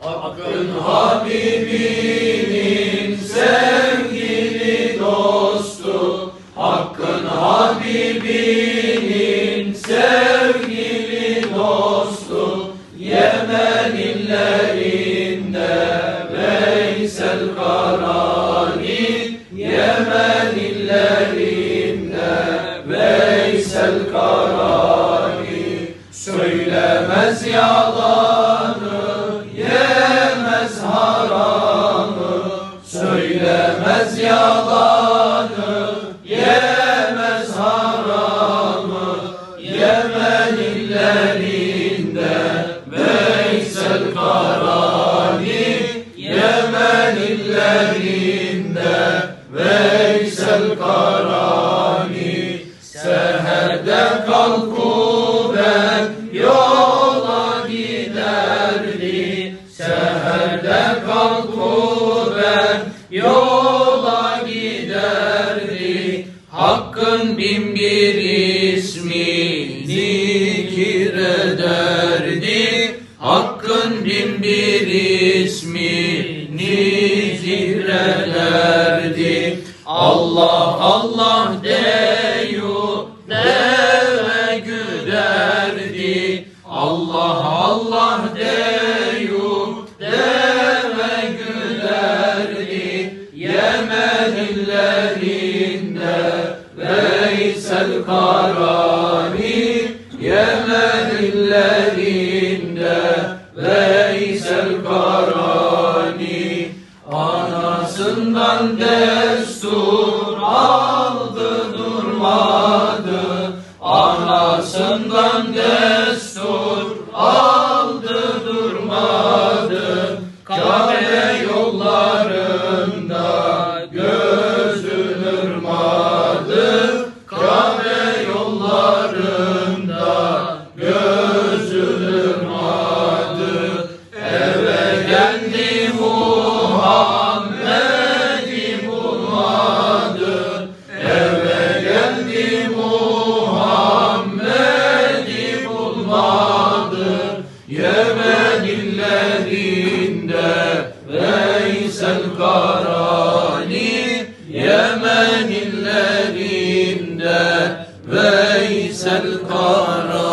Hakkın Habibinin sevgili dostu Hakkın Habibinin sevgili dostu Yemen illerinde Veysel Karani Yemen illerinde Veysel Karani Söylemez yalanı yalanı Yemez haramı Yemen illerinde Veysel Karani Yemen illerinde Veysel Karani. Seherde kalkup ben yola giderdi Seherde kalkup Hakkın bin bir ismini zikrederdi Hakkın bin bir ismini zikrederdi Allah Allah deyu deve güderdi. Allah Allah Veysel Karani Yemen illerinde Veysel Karani. Anasından destur Karani Yemen illerinde Veysel Karani